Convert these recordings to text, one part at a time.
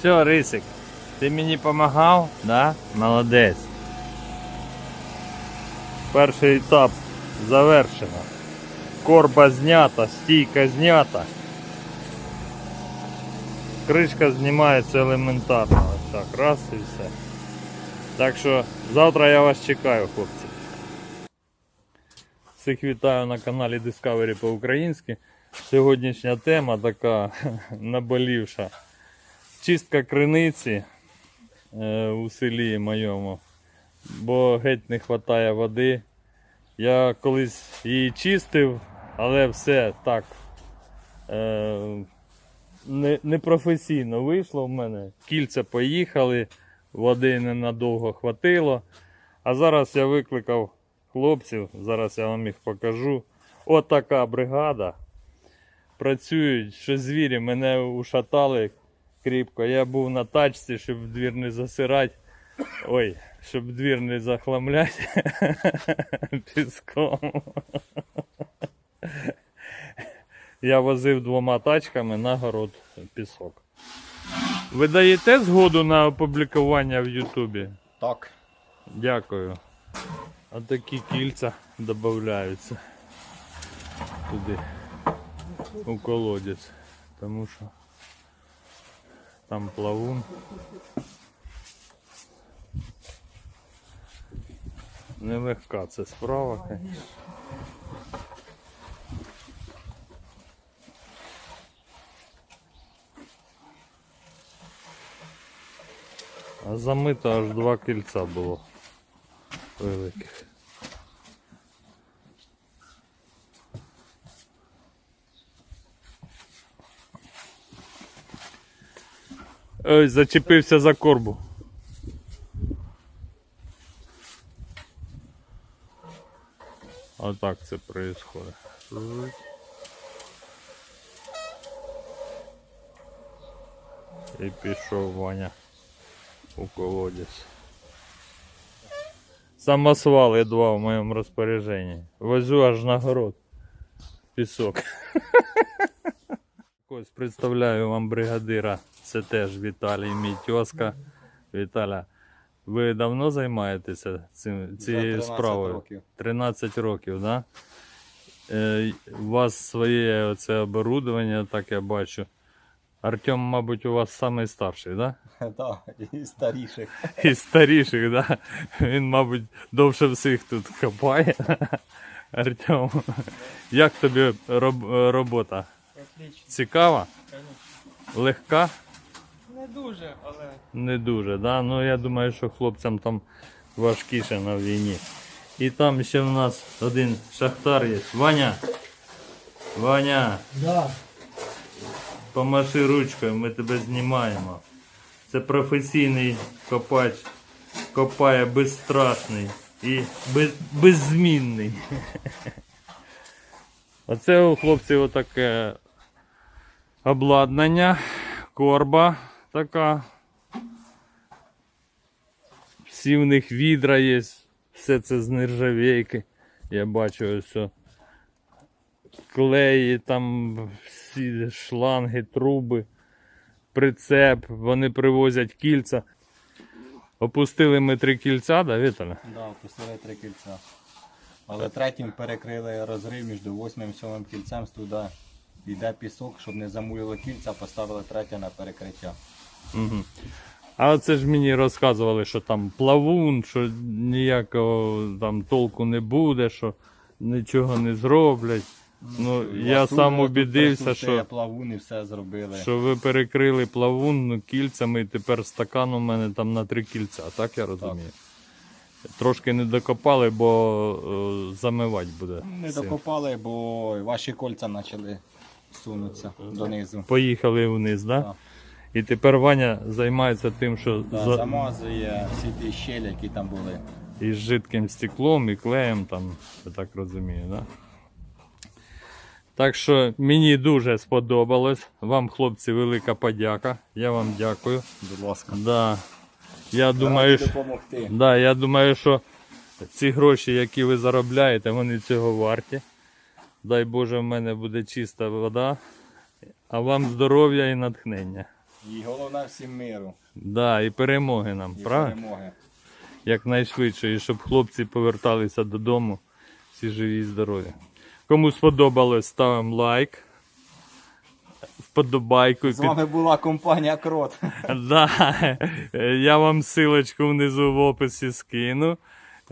Все, Рисик, ти мені допомагав? Да? Молодець. Перший етап завершено. Корба знята, стійка знята. Кришка знімається елементарно. Ось так, раз і все. Так що завтра я вас чекаю, хлопці. Всіх вітаю на каналі Discovery по-українськи. Сьогоднішня тема така наболівша. Чистка криниці е, у селі моєму, бо геть не вистачає води. Я колись її чистив, але все так е, непрофесійно вийшло в мене. Кільця поїхали, води ненадовго хватило. А зараз я викликав хлопців, зараз я вам їх покажу. От бригада. Працюють, що звірі мене ушатали кріпко. Я був на тачці, щоб двір не засирати. Ой, щоб двір не захламляти піском. Я возив двома тачками на город пісок. Ви даєте згоду на опублікування в Ютубі? Так. Дякую. А такі кільця додаються туди у колодязь. Тому що там плавун. Нелегка це справа, звісно. А замито аж два кільця було великих. Ой, зачепився за корбу. Отак це происходит. І пішов Ваня у колодязь. Самосвал едва в моєму розпорядженні. Возю аж на город. Пісок. Ось представляю вам бригадира. Це теж Віталій, мій тьоска. Віталя, ви давно займаєтеся цим, цією 13 справою? років. 13 років, так? Да? Е, у вас своє оце оборудовання, так я бачу. Артем, мабуть, у вас самий старший, так? Да? Так, і старіших. Із старіших, да? Він, мабуть, довше всіх тут копає. Артем, як тобі роб- робота? Отлично. Цікава? Конечно. Легка? Не дуже, але Не дуже, да? Ну я думаю, що хлопцям там важкіше на війні. І там ще в нас один шахтар є. Ваня! Ваня! да. Помаши ручкою, ми тебе знімаємо. Це професійний копач. Копає безстрашний і без, беззмінний. Оце у хлопців отаке обладнання, корба така. Всі в них відра є, все це з нержавейки. Я бачу ось. клеї, там всі шланги, труби, прицеп, вони привозять кільця. Опустили ми три кільця, да, Віталя? Да, пустили три кільця. Але третім перекрили розрив між восьмим і сьомим кільцем туди. Йде пісок, щоб не замулило кільця, поставили третє на перекриття. Угу. А це ж мені розказували, що там плавун, що ніякого там толку не буде, що нічого не зроблять. Ну, я Васуля сам тут убідився, що, плавун і все зробили. що ви перекрили плавун ну, кільцями, і тепер стакан у мене там на три кільця, так я розумію? Трошки не докопали, бо е, замивати буде. Не докопали, бо ваші кольця почали сунутися донизу. Поїхали вниз, да? Так. І тепер Ваня займається тим, що Да, за... Замазує всі ті щелі, які там були. із жидким стеклом і клеєм, там, я так розумію, да? Так що мені дуже сподобалось. Вам, хлопці, велика подяка. Я вам дякую. Будь ласка. Да. Я думаю, що, да, я думаю, що ці гроші, які ви заробляєте, вони цього варті. Дай Боже, в мене буде чиста вода. А вам здоров'я і натхнення. І головне всім миру. Да, і перемоги нам, І правильно? перемоги. Якнайшвидше, і щоб хлопці поверталися додому, всі живі і здорові. Кому сподобалось, ставимо лайк. Вподобайку. З вами була компанія Крот. Да, я вам силочку внизу в описі скину.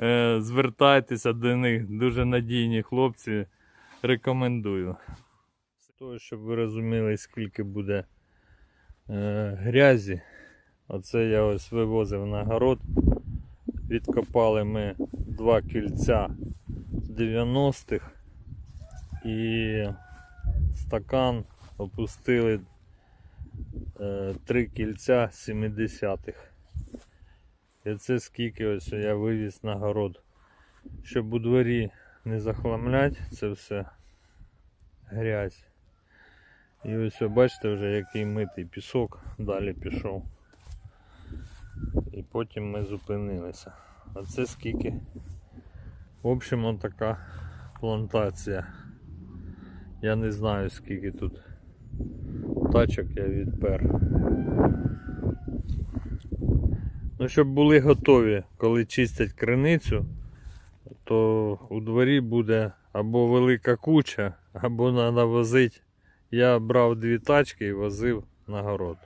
Е, Звертайтеся до них, дуже надійні хлопці. Рекомендую. Того, щоб ви розуміли, скільки буде е, грязі. Оце я ось вивозив на город. Відкопали ми два кільця 90-х і стакан опустили е, три кільця 70-х. І це скільки ось я вивіз на город. Щоб у дворі не захламлять це все грязь. І ось бачите вже який митий пісок далі пішов. І потім ми зупинилися. А це скільки? В общем, така плантація. Я не знаю скільки тут тачок я відпер. Ну, щоб були готові, коли чистять криницю, то у дворі буде або велика куча, або треба возити. Я брав дві тачки і возив на город.